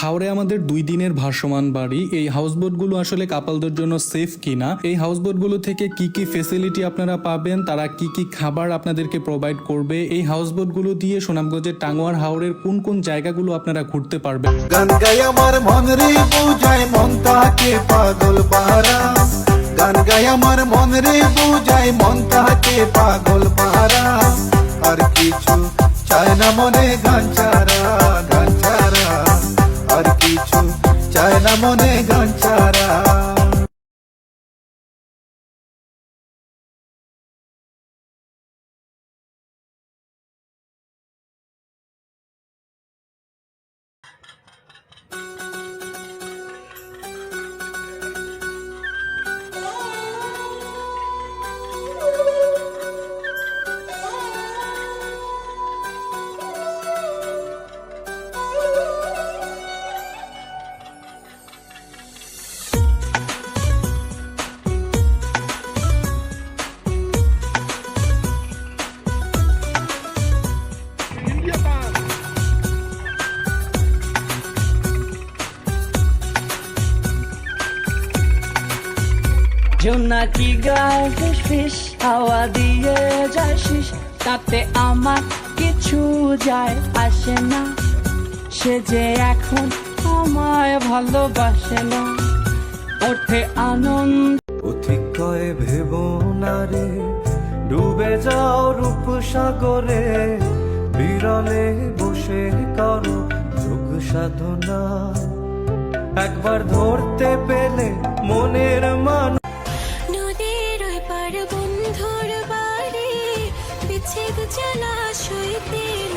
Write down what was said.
হাওড়ে আমাদের দুই দিনের ভাসমান বাড়ি। এই হাউসবোটগুলো আসলে কাপালদের জন্য সেফ কিনা? এই হাউসবোটগুলো থেকে কি কি ফেসিলিটি আপনারা পাবেন? তারা কি কি খাবার আপনাদেরকে প্রোভাইড করবে? এই হাউসবোটগুলো দিয়ে সুনামগঞ্জের টাঙ্গুয়ার হাওড়ের কোন কোন জায়গাগুলো আপনারা ঘুরতে পারবেন? গান গাই আমার মন রে বুঝায় মন তাকে পাগল পাহারা। গান গাই আমার মন রে বুঝায় মন তাকে পাগল পাহারা। আর কিছু চায় না মনে গান ছাড়া মনে গান জোনাকি গায়ে ফিস ফিস হাওয়া দিয়ে যায় শিস তাতে আমার কিছু যায় আসে না। সে যে এখন আমায় ভালোবাসে না। ওঠে আনন্দ। অতিকয় ভেব না রে? ডুবে যাও রূপ সাগরে বিরলে বসে করো যোগ সাধনা। একবার ধরতে পেলে মনের মান আমার বন্ধুর বাড়ি বিচ্ছেদ জানা সইতে